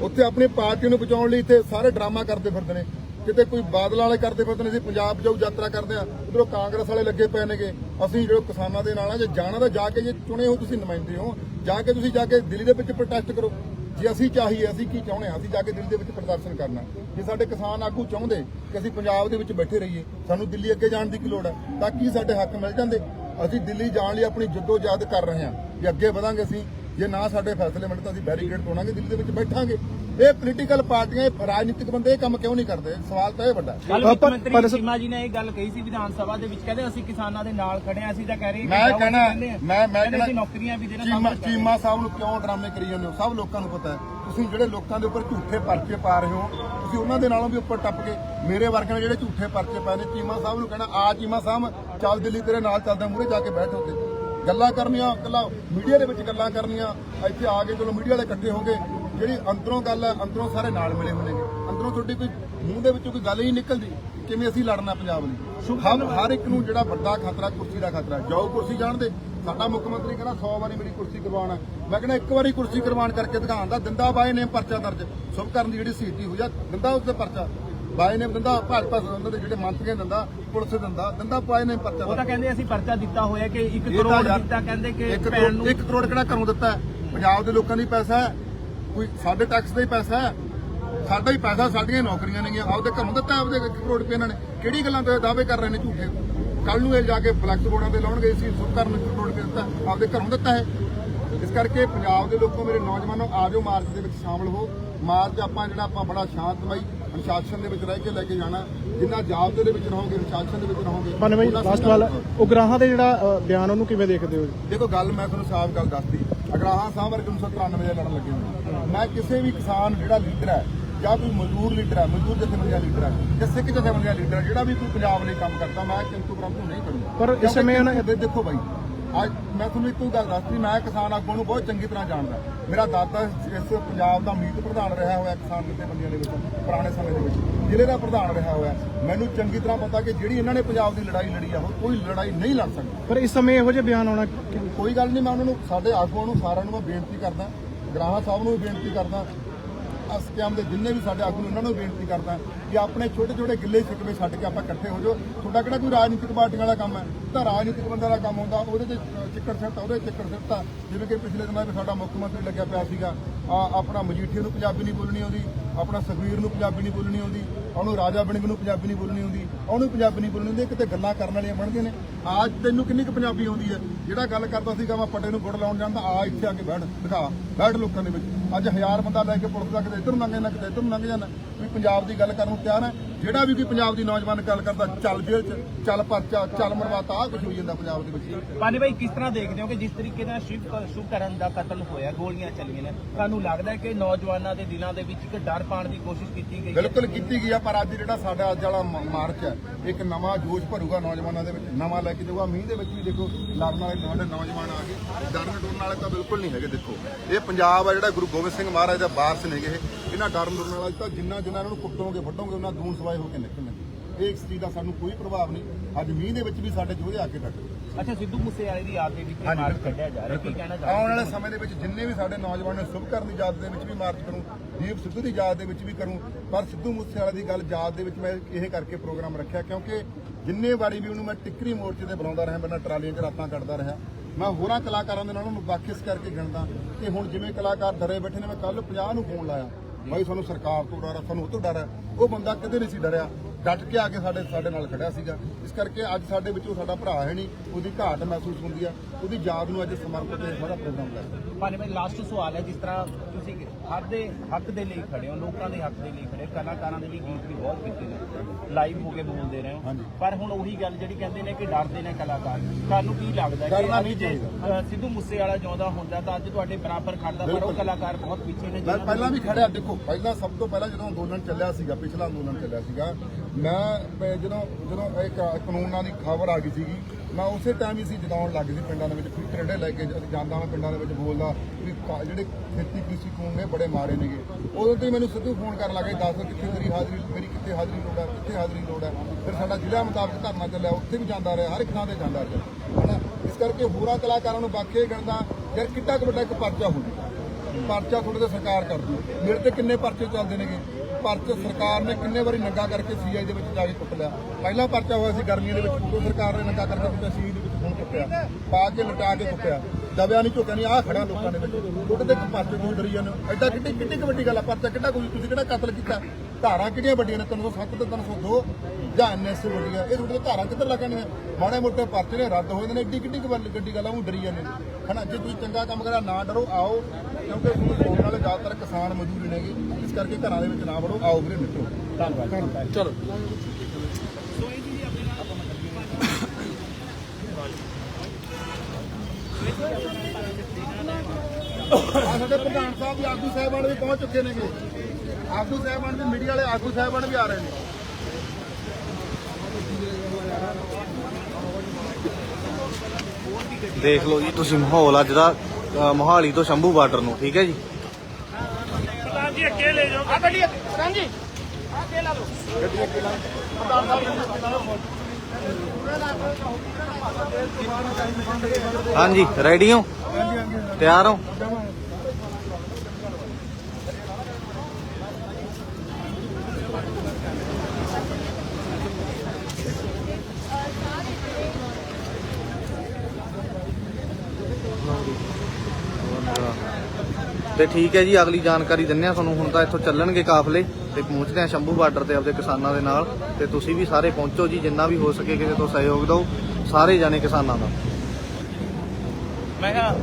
ਉੱਥੇ ਆਪਣੀ ਪਾਰਟੀ ਨੂੰ ਬਚਾਉਣ ਲਈ ਇੱਥੇ ਸਾਰੇ ਡਰਾਮਾ ਕਰਦੇ ਫਿਰਦੇ ਨੇ। ਕਿਤੇ ਕੋਈ ਬਾਦਲ ਵਾਲੇ ਕਰਦੇ ਫਿਰਦੇ ਨੇ, ਅਸੀਂ ਪੰਜਾਬ ਜਾਊ ਯਾਤਰਾ ਕਰਦੇ ਆ ਉਧਰੋਂ ਕਾਂਗਰਸ ਵਾਲੇ ਲੱਗੇ ਪਏ ਨੇਗੇ। ਅਸੀਂ ਜਿਹੜੇ ਕਿਸਾਨਾਂ ਦੇ ਨਾਲ ਆ, ਜੇ ਜਾਣਾ ਤਾਂ ਜਾ ਕੇ ਜੇ ਚੁਣੇ ਹੋ ਤੁਸੀਂ ਨੁਮਾਇੰਦੇ ਹੋ, ਜਾ ਕੇ ਤੁਸੀਂ ਜਾ ਕੇ ਦਿੱਲੀ ਦੇ ਵਿੱਚ ਪ੍ਰੋਟੈਸਟ ਕਰੋ। ਜੇ ਅਸੀਂ ਚਾਹੀਏ, ਅਸੀਂ ਕੀ ਚਾਹੁੰਦੇ ਹਾਂ? ਅਸੀਂ ਜਾ ਕੇ ਦਿੱਲੀ ਦੇ ਵਿੱਚ ਪ੍ਰਦਰਸ਼ਨ ਕਰਨਾ। ਜੇ ਸਾਡੇ ਕਿਸਾਨ ਆਗੂ ਚਾਹੁੰਦੇ ਕਿ ਅਸੀਂ ਪੰਜਾਬ ਦੇ ਵਿੱਚ ਬੈਠੇ ਰਹੀਏ, ਸਾਨੂੰ ਦਿੱਲੀ ਅੱਗੇ ਜਾਣ ਦੀ ਕੀ ਲੋੜ ਹੈ? ਤਾਂ ਕੀ ਸਾਡੇ ਹੱਕ ਮਿਲ ਜਾਂਦੇ? ਅਸੀਂ ਦਿੱਲੀ ਜਾਣ ਲਈ ਆਪਣੀ ਜਦੋਜਹਿਦ ਕਰ ਰਹੇ ਹਾਂ। ਜੇ ਅੱਗੇ ਵਧਾਂਗੇ ਅਸੀਂ, ਜੇ ਨਾ ਸਾਡੇ ਫੈਸਲੇ ਮਿਲਣ ਤਾਂ ਅਸੀਂ ਬੈਰੀਕੇਡ ਤੋੜਾਂਗੇ, ਦਿੱਲੀ ਦੇ ਵਿੱਚ ਬੈਠਾਂਗੇ। ਇਹ ਪੋਲੀਟੀਕਲ ਪਾਰਟੀਆਂ ਇਹ ਰਾਜਨੀਤਿਕ ਬੰਦੇ ਇਹ ਕੰਮ ਕਿਉਂ ਨਹੀਂ ਕਰਦੇ? ਸਵਾਲ ਤਾਂ ਇਹ ਵੱਡਾ ਹੈ। ਕੱਲ ਮੁੱਖ ਮੰਤਰੀ ਚੀਮਾ ਜੀ ਨੇ ਇਹ ਗੱਲ ਕਹੀ ਸੀ ਵਿਧਾਨ ਸਭਾ ਦੇ ਵਿੱਚ ਕਹਿੰਦੇ ਅਸੀਂ ਕਿਸਾਨਾਂ ਦੇ ਨਾਲ ਖੜੇ ਹਾਂ ਅਸੀਂ ਤਾਂ ਕਹਿ ਰਹੇ ਮੈਂ ਕਹਿਣਾ ਆ। ਮੈਂ ਮੈਂ ਕਹਿਣਾ ਨੌਕਰੀਆਂ ਵੀ ਦੇਣਾ ਚੀਮਾ ਸਾਹਿਬ ਨੂੰ ਕਿਉਂ ਡਰਾਮੇ ਕਰੀ ਜਾਂਦੇ ਹੋ? ਸਭ ਲੋਕਾਂ ਨੂੰ ਪਤਾ ਹੈ। ਤੁਸੀਂ ਜਿਹੜੇ ਲੋਕਾਂ ਦੇ ਉੱਪਰ ਝੂਠੇ ਪਰਚੇ ਪਾ ਰਹੇ ਹੋ ਤੁਸੀਂ ਉਹਨਾਂ ਦੇ ਨਾਲੋਂ ਵੀ ਉੱਪਰ ਟੱਪ ਕੇ ਮੇਰੇ ਵਰਗੇ ਨੇ ਜਿਹੜੇ ਝੂਠੇ ਪਰਚੇ ਪਾਏ ਨੇ ਚੀਮਾ ਸਾਹਿਬ ਨੂੰ ਕਹਿਣਾ ਆ ਚੀਮਾ ਸਾਹਿਬ ਚੱਲ ਦਿੱਲੀ ਤੇਰੇ ਨਾਲ ਚੱਲਦਾ ਮੂਹਰੇ ਜਾ ਕੇ ਬੈਠੋ ਤੇ ਗੱਲਾਂ ਕਰਨੀਆਂ ਕੱਲਾ ਮੀਡੀਆ ਦੇ ਵਿੱਚ ਗੱਲਾਂ ਕਰਨੀਆਂ ਇੱਥੇ ਆ ਕੇ ਚਲੋ ਮੀਡੀਆ ਵਾਲੇ ਇਕੱਠੇ ਹੋ ਗਏ ਜਿਹੜੀ ਅੰਦਰੋਂ ਗੱਲ ਹੈ ਅੰਦਰੋਂ ਸਾਰੇ ਨਾਲ ਮਿਲੇ ਹੋਏ ਨੇ। ਅੰਦਰੋਂ ਤੁਹਾਡੀ ਕੋਈ ਮੂੰਹ ਦੇ ਵਿੱਚੋਂ ਕੋਈ ਗੱਲ ਹੀ ਨਿਕਲਦੀ ਕਿਵੇਂ ਅਸੀਂ ਲੜਨਾ ਪੰਜਾਬ ਲਈ। ਹਰ ਹਰ ਇੱਕ ਨੂੰ ਜਿਹੜਾ ਵੱਡਾ ਖਤਰਾ ਕੁਰਸੀ ਦਾ ਖਤਰਾ ਜਾਓ ਕੁਰਸੀ ਜਾਣਦੇ ਸਾਡਾ ਮੁੱਖ ਮੰਤਰੀ ਕਹਿੰਦਾ 100 ਵਾਰੀ ਮੇਰੀ ਕੁਰਸੀ ਕਰਵਾਉਣਾ। ਮੈਂ ਕਹਿੰਦਾ ਇੱਕ ਵਾਰੀ ਕੁਰਸੀ ਕਰਵਾਉਣ ਕਰਕੇ ਦਿਖਾਉਣ ਦਾ। ਦਿੰਦਾ ਬਾਏ ਨੇ ਪਰਚਾ ਦਰਜ। ਸੁਭ ਕਰਨ ਦੀ ਜਿਹੜੀ ਸੀਟੀ ਹੋਈ ਆ ਦਿੰਦਾ ਉਸ ਤੇ ਪਰਚਾ। ਬਾਏ ਨੇ ਦਿੰਦਾ ਭਾਜਪਾ ਸੰਬੰਧ ਦੇ ਜਿਹੜੇ ਮੰਤਰੀਆਂ ਦਿੰਦਾ ਪੁਲਿਸ ਦਿੰਦਾ ਦਿੰਦਾ ਬਾਏ ਨੇ ਪਰਚਾ ਉਹ ਤਾਂ ਕਹਿੰਦੇ ਅਸੀਂ ਪਰਚਾ ਦਿੱਤਾ ਹੋਇਆ ਕਿ 1 ਇਹ ਤਾਂ ਕਰੋੜ ਦਿੱਤਾ ਕਹਿੰਦੇ ਕਿ ਇੱਕ ਭੈਣ ਕਰੋੜ ਨੂੰ ਇੱਕ ਕਰੋੜ ਕਿਹੜਾ ਘਰੋਂ ਦਿੱਤਾ? ਪੰਜਾਬ ਦੇ ਲੋਕਾਂ ਦੀ ਪੈਸਾ ਹੈ। ਕੋਈ ਸਾਡੇ ਟੈਕਸ ਦਾ ਹੀ ਪੈਸਾ ਹੈ। ਸਾਡਾ ਹੀ ਪੈਸਾ ਸਾਡੀਆਂ ਨੌਕਰੀਆਂ ਨੇਗੀਆਂ। ਆਪਦੇ ਘਰੋਂ ਦਿੱਤਾ ਆਪਦੇ 1 ਕਰੋੜ ਰੁਪਏ ਇਹਨਾਂ ਨੇ। ਕਿਹੜੀ ਗੱਲਾਂ ਤੇ ਦਾਅਵੇ ਕਰ ਰਹੇ ਨੇ ਝੂਠੇ? ਕੱਲ ਨੂੰ ਇਹ ਜਾ ਕੇ ਫਲੈਕਸ ਬੋਰਡਾਂ ਤੇ ਲਾਉਣਗੇ ਸੀ ਸੁਭ ਕਰਨ ਨੂੰ ਕਰੋੜ ਰੁਪਏ ਦਿੱਤਾ ਆਪਦੇ ਘਰੋਂ ਦਿੱਤਾ ਹੈ। ਇਸ ਕਰਕੇ ਪੰਜਾਬ ਦੇ ਲੋਕੋ ਮੇਰੇ ਨੌਜਵਾਨੋ ਆਜੋ ਮਾਰਚ ਦੇ ਵਿੱਚ ਸ਼ਾਮਲ ਹੋ। ਮਾਰਚ ਆਪਾਂ ਜਿਹੜਾ ਆਪਾਂ ਬੜਾ ਸ਼ਾਂਤਮਈ ਅਨੁਸ਼ਾਸਨ ਦੇ ਵਿੱਚ ਰਹਿ ਕੇ ਲੈ ਕੇ ਜਾਣਾ। ਜਿੰਨਾ ਜਾਬਤੇ ਦੇ ਵਿੱਚ ਰਹੋਗੇ ਅਨੁਸ਼ਾਸਨ ਦੇ ਵਿੱਚ ਰਹੋਗੇ ਭਾਈ ਉਹਨਾਂ ਲਾਸਟ ਵਾਲਾ ਉਗਰਾਹਾਂ ਦੇ ਜਿਹੜਾ ਬਿਆਨ ਉਹਨੂੰ ਕਿਵੇਂ ਦੇਖਦੇ ਹੋ? ਦੇਖੋ ਗੱਲ ਮੈਂ ਤੁਹਾਨੂੰ ਸਾਫ਼ ਗੱਲ ਦੱਸਦੀ ਅਗਰਾਹਾਂ ਸਾਹਿਬ ਵਰਗੇ 1993 ਦੇ ਲੜਨ ਲੱਗੇ ਹੋਏ ਨੇ। ਮੈਂ ਕਿਸੇ ਵੀ ਕਿਸਾਨ ਜਿਹੜਾ ਲੀਡਰ ਹੈ ਜਾਂ ਕੋਈ ਮਜ਼ਦੂਰ ਲੀਡਰ ਹੈ ਮਜ਼ਦੂਰ ਜਥੇਬੰਦੀਆਂ ਲੀਡਰ ਹੈ ਜਾਂ ਸਿੱਖ ਜਥੇਬੰਦੀਆਂ ਲੀਡਰ ਹੈ ਜਿਹੜਾ ਵੀ ਕੋਈ ਪੰਜਾਬ ਲਈ ਕੰਮ ਕਰਦਾ ਮੈਂ ਕਿੰਤੂ ਪ੍ਰੰਤੂ ਨਹੀਂ ਕਰੂੰਗਾ। ਪਰ ਇਸ ਸਮੇਂ ਉਹਨਾਂ- ਦੇਖੋ ਬਾਈ ਅੱਜ ਮੈਂ ਤੁਹਾਨੂੰ ਇੱਕੋ ਗੱਲ ਦੱਸਦੀ ਮੈਂ ਕਿਸਾਨ ਆਗੂ ਨੂੰ ਬਹੁਤ ਚੰਗੀ ਤਰ੍ਹਾਂ ਜਾਣਦਾ। ਮੇਰਾ ਦਾਦਾ ਇਸ ਪੰਜਾਬ ਦਾ ਮੀਤ ਪ੍ਰਧਾਨ ਰਿਹਾ ਹੋਇਆ ਕਿਸਾਨ ਜਥੇਬੰਦੀਆਂ ਦੇ ਵਿੱਚ ਪੁਰਾਣੇ ਸਮੇਂ ਦੇ ਵਿੱਚ। ਜ਼ਿਲ੍ਹੇ ਦਾ ਪ੍ਰਧਾਨ ਰਿਹਾ ਹੋਇਆ। ਮੈਨੂੰ ਚੰਗੀ ਤਰ੍ਹਾਂ ਪਤਾ ਕਿ ਜਿਹੜੀ ਇਹਨਾਂ ਨੇ ਪੰਜਾਬ ਦੀ ਲੜਾਈ ਲੜੀ ਆ ਉਹ ਕੋਈ ਲੜਾਈ ਨਹੀਂ ਲੜ ਸਕਦੀ। ਪਰ ਇਸ ਸਮੇਂ ਇਹੋ ਜਿਹੇ ਬਿਆਨ ਆਉਣਾ ਕੋਈ ਗੱਲ ਨਹੀਂ ਮੈਂ ਉਹਨਾਂ ਨੂੰ ਸਾਡੇ ਆਗੂਆਂ ਨੂੰ ਸਾਰਿਆਂ ਨੂੰ ਮੈਂ ਬੇਨਤੀ ਕਰਦਾ ਗ੍ਰਾਹਾਂ ਸਾਹਿਬ ਨੂੰ ਵੀ ਬੇਨਤੀ ਕਰਦਾ ਅਸਕਿਆਮ ਦੇ ਜਿੰਨੇ ਵੀ ਸਾਡੇ ਆਗੂ ਨੇ, ਉਹਨਾਂ ਨੂੰ ਵੀ ਬੇਨਤੀ ਕਰਦਾ ਕਿ ਆਪਣੇ ਛੋਟੇ ਛੋਟੇ ਗਿੱਲੇ ਸਿੱਕਵੇ ਛੱਡ ਕੇ ਆਪਾਂ ਇਕੱਠੇ ਹੋ ਜਾਓ। ਤੁਹਾਡਾ ਕਿਹੜਾ ਕੋਈ ਰਾਜਨੀਤਿਕ ਪਾਰਟੀਆਂ ਵਾਲਾ ਕੰਮ ਹੈ? ਤਾਂ ਰਾਜਨੀਤਿਕ ਬੰਦਾ ਦਾ ਕੰਮ ਹੁੰਦਾ, ਉਹਦੇ ਤੇ ਚਿੱਕੜ ਸਿੱਟਾ, ਉਹਦੇ 'ਚ ਚਿੱਕੜ ਸਿੱਟਾ। ਜਿਵੇਂ ਕਿ ਪਿਛਲੇ ਦਿਨਾਂ ਵਿੱਚ ਸਾਡਾ ਮੁੱਖ ਮੰਤਰੀ ਲੱਗਿਆ ਪਿਆ ਸੀਗਾ। ਆ ਆਪਣਾ ਮਜੀਠੀਆ ਨੂੰ ਪੰਜਾਬੀ ਨਹੀਂ ਬੋਲਣੀ ਆਉਂਦੀ। ਆਪਣਾ ਸੁਖਵੀਰ ਨੂੰ ਪੰਜਾਬੀ ਨਹੀਂ ਬੋਲਣੀ ਆਉਂਦੀ, ਉਹਨੂੰ ਰਾਜਾ ਬਣਿੰਗ ਨੂੰ ਪੰਜਾਬੀ ਨਹੀਂ ਬੋਲਣੀ ਆਉਂਦੀ, ਉਹਨੂੰ ਪੰਜਾਬੀ ਨਹੀਂ ਬੋਲਣੀ ਆਉਂਦੀ ਕਿਤੇ ਗੱਲਾਂ ਕਰਨ ਵਾਲੀਆਂ ਬਣਦੀਆਂ ਨੇ। ਆਜ ਤੈਨੂੰ ਕਿੰਨੀ ਕੁ ਪੰਜਾਬੀ ਆਉਂਦੀ ਹੈ? ਜਿਹੜਾ ਗੱਲ ਕਰਦਾ ਸੀਗਾ ਮੈਂ ਪੱਟੇ ਨੂੰ ਗੁੜ ਲਾਉਣ ਜਾਂਦਾ ਆ ਇੱਥੇ ਆ ਕੇ ਬੈਠ ਦਿਖਾ ਬੈਠ ਲੋਕਾਂ ਦੇ ਵਿੱਚ। ਅੱਜ ਹਜ਼ਾਰ ਬੰਦਾ ਲੈ ਕੇ ਪੁਲਿਸ ਦਾ ਕਿਤੇ ਇੱਧਰ ਨੂੰ ਲੰਘ ਜਾਂਦਾ, ਕਿਤੇ ਇੱਧਰ ਨੂੰ ਲੰਘ ਜਾਂਦਾ। ਵੀ ਪੰਜਾਬ ਦੀ ਗੱਲ ਕਰਨ ਨੂੰ ਤਿਆਰ ਹੈ। ਜਿਹੜਾ ਵੀ ਕੋਈ ਪੰਜਾਬ ਦੀ ਨੌਜਵਾਨ ਗੱਲ ਕਰਦਾ ਚੱਲ ਜੇਲ੍ਹ 'ਚ ਚੱਲ ਪਰਚਾ ਚੱਲ ਮਰਵਾਤਾ ਆ ਕੁਝ ਹੋਈ ਜਾਂਦਾ ਪੰਜਾਬ ਦੇ ਵਿੱਚ। ਪਾਨੀ ਭਾਈ ਕਿਸ ਤਰ੍ਹਾਂ ਦੇਖਦੇ ਹੋ ਕਿ ਜਿਸ ਤਰੀਕੇ ਨਾਲ ਸ਼ਿਵ ਸ਼ੁਭ ਕਰਨ ਦਾ ਕਤਲ ਹੋਇਆ ਗੋਲੀਆਂ ਚੱਲੀਆਂ ਨੇ ਤੁਹਾਨੂੰ ਲੱਗਦਾ ਹੈ ਕਿ ਨੌਜਵਾਨਾਂ ਦੇ ਦਿਲਾਂ ਦੇ ਵਿੱਚ ਇੱਕ ਡਰ ਪਾਉਣ ਦੀ ਕੋਸ਼ਿਸ਼ ਕੀਤੀ ਗਈ ਬਿਲਕੁਲ ਕੀਤੀ ਗਈ ਆ ਪਰ ਅੱਜ ਜਿਹੜਾ ਸਾਡਾ ਅੱਜ ਵਾਲਾ ਮਾਰਚ ਹੈ ਇੱਕ ਨਵਾਂ ਜੋਸ਼ ਭਰੂਗਾ ਨੌਜਵਾਨਾਂ ਦੇ ਵਿੱਚ ਨਵਾਂ ਲੈ ਕੇ ਜਾਊਗਾ। ਮੀਂਹ ਦੇ ਵਿੱਚ ਵੀ ਦੇਖੋ ਲੜਨ ਵਾਲੇ ਸਾਡੇ ਨੌਜਵਾਨ ਆ ਗਏ। ਡਰਨ ਡਰਨ ਵਾਲੇ ਤਾਂ ਬਿਲਕੁਲ ਨਹੀਂ ਹੈਗੇ ਦੇਖੋ। ਇਹ ਪੰਜਾਬ ਆ ਜਿਹੜਾ ਗੁਰੂ ਗੋਬਿੰਦ ਸਿੰਘ ਮਹਾਰਾਜ ਦਾ ਵਾਰਸ ਨੇਗੇ ਇਹ ਇਹਨਾਂ ਡਰਨ ਡਰਨ ਵਾਲਾ ਤਾਂ ਜਿੰਨਾ ਜਿੰਨਾ ਇਹਨਾਂ ਨੂੰ ਕੁੱਟੋਗੇ ਵੱਢੋਗੇ ਉਹਨਾਂ ਦੂਣ ਸਵਾਏ ਹੋ ਕੇ ਨਿਕਲਣਗੇ। ਇਹ ਇਸ ਚੀਜ਼ ਦਾ ਸਾਨੂੰ ਕੋਈ ਪ੍ਰਭਾਵ ਨਹੀਂ। ਅੱਜ ਮੀਂਹ ਦੇ ਵਿੱਚ ਵੀ ਸਾਡੇ ਯੋਧੇ ਆ ਕੇ ਡਟ ਗਏ। ਅੱਛਾ ਸਿੱਧੂ ਮੂਸੇਵਾਲੇ ਦੀ ਯਾਦ ਦੇ ਵਿੱਚ ਮਾਰਚ। ਕੱਢਿਆ ਜਾ ਰਿਹਾ। ਕੀ ਕਹਿਣਾ ਆਉਣ ਚਾਹੁੰਦੇ ਵਾਲੇ ਸਮੇਂ ਦੇ ਵਿੱਚ ਜਿੰਨੇ ਵੀ ਸਾਡੇ ਨੌਜਵਾਨ ਨੇ ਸ਼ੁਭ ਕਰਨ ਦੀ ਯਾਦ ਦੇ ਵਿੱਚ ਵੀ ਮਾਰਚ ਕਰੂੰ ਦੀਪ ਸਿੱਧੂ ਦੀ ਯਾਦ ਦੇ ਵਿੱਚ ਵੀ ਕਰੂੰ ਪਰ ਸਿੱਧੂ ਮੂਸੇਵਾਲੇ ਦੀ ਗੱਲ ਯਾਦ ਦੇ ਵਿੱਚ ਮੈਂ ਇਹ ਕਰਕੇ ਪ੍ਰੋਗਰਾਮ ਰੱਖਿਆ ਕਿਉਂਕਿ ਜਿੰਨੇ ਵਾਰੀ ਵੀ ਉਹਨੂੰ ਮੈਂ ਟਿੱਕਰੀ ਮੋਰਚੇ ਤੇ ਬੁਲਾਉਂਦਾ ਰਿਹਾ ਬੰਦਾ ਟਰਾਲੀਆਂ 'ਚ ਰਾਤਾਂ ਕੱਢਦਾ ਰਿਹਾ ਮੈਂ ਹੋਰਾਂ ਕਲਾਕਾਰਾਂ ਦੇ ਨਾਲ ਉਹਨੂੰ ਵਾਕਿਸ ਕਰਕੇ ਗਿਣਦਾ ਕਿ ਹੁਣ ਜਿਵੇਂ ਕਲਾਕਾਰ ਡਰੇ ਬੈਠੇ ਨੇ ਮੈਂ ਕੱਲ 50 ਨੂੰ ਫੋਨ ਲਾਇਆ। ਬਾਈ ਸਾਨੂੰ ਸਰਕਾਰ ਤੋਂ ਡਰ ਆ ਸਾਨੂੰ ਉਹ ਤੋਂ ਡਰ ਹੈ। ਉਹ ਬੰਦਾ ਕਿਤੇ ਨਹੀਂ ਸੀ ਡਰਿਆ। ਡਟ ਕੇ ਆ ਕੇ ਸਾਡੇ ਸਾਡੇ ਨਾਲ ਖੜਿਆ ਸੀਗਾ ਇਸ ਕਰਕੇ ਅੱਜ ਸਾਡੇ ਵਿੱਚ ਸਾਡਾ ਭਰਾ ਹੈ ਨਹੀਂ ਉਹਦੀ ਘਾਟ ਮਹਿਸੂਸ ਹੁੰਦੀ ਆ ਉਹਦੀ ਯਾਦ ਨੂੰ ਅੱਜ ਸਮਰਪਿਤ ਇਹ ਸਾਰਾ ਪ੍ਰੋਗਰਾਮ ਪਾਨੀ ਭਾਈ ਲਾਸਟ ਸਵਾਲ ਹੈ ਜਿਸ ਤਰ੍ਹਾਂ ਤੁਸੀਂ ਹੱਕ ਦੇ ਹੱਕ ਦੇ ਲਈ ਖੜੇ ਹੋ ਲੋਕਾਂ ਦੇ ਹੱਕ ਦੇ ਲਈ ਖੜੇ ਹੋ, ਕਲਾਕਾਰਾਂ ਦੇ ਲਈ ਗੀਤ ਵੀ ਬਹੁਤ ਕੀਤੇ ਨੇ ਲਾਈਵ ਹੋ ਕੇ ਬੋਲਦੇ ਰਹੇ ਹੋ। ਪਰ ਹੁਣ ਉਹੀ ਗੱਲ ਜਿਹੜੀ ਕਹਿੰਦੇ ਨੇ ਕਿ ਡਰਦੇ ਨੇ ਕਲਾਕਾਰ ਤੁਹਾਨੂੰ ਕੀ ਲੱਗਦਾ ਜੇ। ਅ, ਸਿੱਧੂ ਮੂਸੇਵਾਲਾ ਜਿਉਂਦਾ ਹੁੰਦਾ ਤਾਂ ਅੱਜ ਤੁਹਾਡੇ ਬਰਾਬਰ ਖੜਦਾ ਪਰ ਉਹ। ਕਲਾਕਾਰ ਬਹੁਤ ਪਿੱਛੇ ਨੂੰ- ਪਹਿਲਾਂ ਵੀ ਖੜਿਆ ਦੇਖੋ ਪਹਿਲਾਂ ਸਭ ਤੋਂ ਪਹਿਲਾਂ ਜਦੋਂ ਅੰਦੋਲਨ ਚੱਲਿਆ ਸੀਗਾ ਪਿਛਲਾ ਅੰਦੋਲਨ ਚੱਲਿਆ ਸੀਗਾ ਮੈਂ ਜਦੋਂ ਜਦੋਂ ਇਹ ਕਾ- ਕਾਨੂੰਨਾਂ ਦੀ ਖਬਰ ਆ ਗਈ ਸੀਗੀ, ਮੈਂ ਉਸੇ ਟਾਈਮ ਹੀ ਸੀ ਜਗਾਉਣ ਲੱਗ ਸੀ ਪਿੰਡਾਂ ਦੇ ਵਿੱਚ ਕੋਈ ਕਰੇਡੇ ਲੈ ਕੇ ਜਾਂਦਾ ਮੈਂ ਪਿੰਡਾਂ ਦੇ ਵਿੱਚ ਬੋਲਦਾ, ਵੀ ਕਾ- ਜਿਹੜੇ ਖੇਤੀ ਕ੍ਰਿਸ਼ੀ ਕਾਨੂੰਨ ਨੇ ਬੜੇ ਮਾਰੇ ਨੇਗੇ। ਉਦੋਂ ਤੋਂ ਹੀ ਮੈਨੂੰ ਸਿੱਧੂ ਫੋਨ ਕਰਨ ਲੱਗੇ ਦੱਸ ਕਿੱਥੇ ਤੇਰੀ ਹਾਜ਼ਰੀ, ਮੇਰੀ ਕਿੱਥੇ ਹਾਜ਼ਰੀ ਲੋੜ ਹੈ, ਕਿੱਥੇ ਹਾਜ਼ਰੀ ਲੋੜ ਹੈ? ਫਿਰ ਸਾਡਾ ਜ਼ਿਲ੍ਹਾ ਮੁਤਾਬਕ ਧਰਨਾ ਚੱਲਿਆ, ਉੱਥੇ ਵੀ ਜਾਂਦਾ ਰਿਹਾ, ਹਰ ਇੱਕ ਥਾਂ ਤੇ ਜਾਂਦਾ ਰਿਹਾ। ਹਨਾ? ਇਸ ਕਰਕੇ ਹੋਰਾਂ ਕਲਾਕਾਰਾਂ ਨੂੰ ਬਾਕੀ ਗਣਦਾ, ਯਾਰ ਕਿੱਡਾ ਕੁ ਵੱਡਾ ਇੱਕ ਪਰਚਾ ਹੋ ਜੂਗਾ ਪਰਚਾ ਤੁਹਾਡੇ ਤੇ ਸਰਕਾਰ ਕਰ ਦੂ ਮੇਰੇ ਤੇ ਕਿੰਨੇ ਪਰਚੇ ਚੱਲਦੇ ਨੇਗੇ? ਪਰਚ ਸਰਕਾਰ ਨੇ ਕਿੰਨੇ ਵਾਰੀ ਨੰਗਾ ਕਰਕੇ ਸੀਆਈ ਦੇ ਵਿੱਚ ਜਾ ਕੇ ਕੁੱਟ ਲਿਆ। ਪਹਿਲਾ ਪਰਚਾ ਹੋਇਆ ਸੀ ਗਰਮੀਆਂ ਦੇ ਵਿੱਚ, ਉਦੋਂ ਸਰਕਾਰ ਨੇ ਨੰਗਾ ਕਰਕੇ ਕੁੱਟਿਆ ਸੀਆਈ ਦੇ ਵਿੱਚ ਹੁਣ ਕੁੱਟਿਆ। ਪਾ ਕੇ ਲਟਾ ਕੇ ਕੁੱਟਿਆ। ਦਬਿਆ ਨਹੀਂ, ਝੁਕਿਆ ਨਹੀਂ, ਆਹ ਖੜਾ ਲੋਕਾਂ ਦੇ ਵਿੱਚ। ਕੁੱਟਦੇ ਇੱਕ ਪਰਚੇ ਨੂੰ ਡਰੀ ਜਾਂਦੇ ਐਡਾ ਕਿੱਡੀ ਕਿੱਡੀ ਕੁ ਵੱਡੀ ਗੱਲ ਆ, ਪਰਚਾ ਕਿੱਡਾ ਕੋਈ ਤੁਸੀਂ ਕਿਹੜਾ ਕਤਲ ਕੀਤਾ? ਧਾਰਾਂ ਕਿਹੜੀਆਂ ਵੱਡੀਆਂ ਨੇ? 307 ਤੇ 302 ਜਾਂ ਐਨਐਸ ਵੱਡੀ ਆ ਇਹ ਤੁਹਾਡੇ ਧਾਰਾਂ ਕਿੱਧਰ ਲੱਗਣੀਆਂ ਮਾੜੇ ਮੋਟੇ ਪਰਚੇ ਨੇ, ਰੱਦ ਹੋਏ ਨੇ ਐਡੀ ਕਿੱਡੀ ਗੱਡੀ ਗੱਲ ਉਹ ਡਰੀ ਜਾਂਦੇ ਹਨਾ, ਜੇ ਤੁਸੀਂ ਚੰਗਾ ਕੰਮ ਕਰਿਆ, ਨਾ ਡਰੋ, ਆਓ। ਕਿਉਂਕਿ ਤੁਹਾਨੂੰ ਸੁਣਨ ਵਾਲੇ ਜ਼ਿਆਦਾਤਰ ਕਿਸਾਨ ਮਜ਼ਦੂਰ ਨੇਗੇ। ਇਸ ਕਰਕੇ ਘਰਾਂ ਦੇ ਵਿੱਚ ਨਾ ਵੜੋ, ਆਓ ਵੀਰੇ ਨਿਕਲੋ। ਧੰਨਵਾਦ। ਚਲੋ। ਆ ਸਾਡੇ ਪ੍ਰਧਾਨ ਸਾਹਿਬ ਵੀ ਆਗੂ ਸਾਹਿਬਾਨ ਵੀ ਪਹੁੰਚ ਚੁੱਕੇ ਨੇਗੇ। ਆਗੂ ਸਾਹਿਬਾਨ ਵੀ ਮੀਡੀਆ ਵਾਲੇ ਆਗੂ ਸਾਹਿਬਾਨ ਵੀ ਆ ਰਹੇ ਨੇ। ਦੇਖ ਲਓ ਜੀ ਤੁਸੀਂ ਮਾਹੌਲ ਅੱਜ ਦਾ ਅ, ਮੋਹਾਲੀ ਤੋਂ ਸ਼ੰਭੂ ਬਾਰਡਰ ਨੂੰ ਠੀਕ ਹੈ ਜੀ? ਪ੍ਰਧਾਨ ਜੀ ਅੱਗੇ ਲੈ ਜਾਓ। ਆ ਗੱਡੀ ਪ੍ਰਧਾਨ ਜੀ। ਹਾਂਜੀ ਰੈਡੀ ਹੋ? ਤਿਆਰ ਹੋ। ਤੇ ਠੀਕ ਹੈ ਜੀ, ਅਗਲੀ ਜਾਣਕਾਰੀ ਦਿੰਨੇ ਆ ਤੁਹਾਨੂੰ। ਹੁਣ ਤਾਂ ਇੱਥੋਂ ਚੱਲਣਗੇ ਕਾਫਲੇ ਤੇ ਪਹੁੰਚਦੇ ਆ ਸ਼ੰਭੂ ਬਾਰਡਰ ਤੇ ਆਪਦੇ ਕਿਸਾਨਾਂ ਦੇ ਨਾਲ। ਤੇ ਤੁਸੀਂ ਵੀ ਸਾਰੇ ਪਹੁੰਚੋ ਜੀ, ਜਿੰਨਾ ਵੀ ਹੋ ਸਕੇ ਕਿਸੇ ਤੋਂ ਸਹਿਯੋਗ ਦਿਓ। ਸਾਰੇ ਜਾਣੇ ਕਿਸਾਨਾਂ ਦਾ। ਮੈਂ ਕਿਹਾ